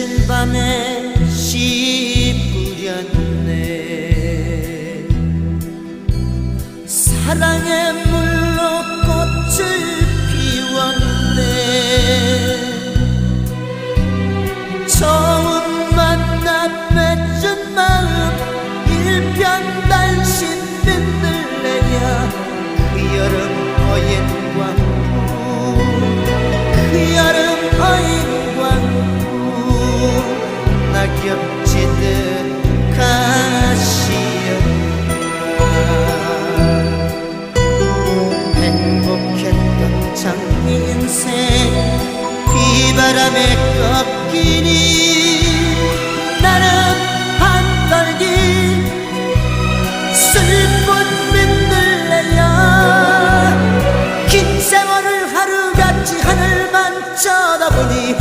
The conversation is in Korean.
지친 밤에 씨 뿌렸네. 사랑의 물 바람에 꺾이니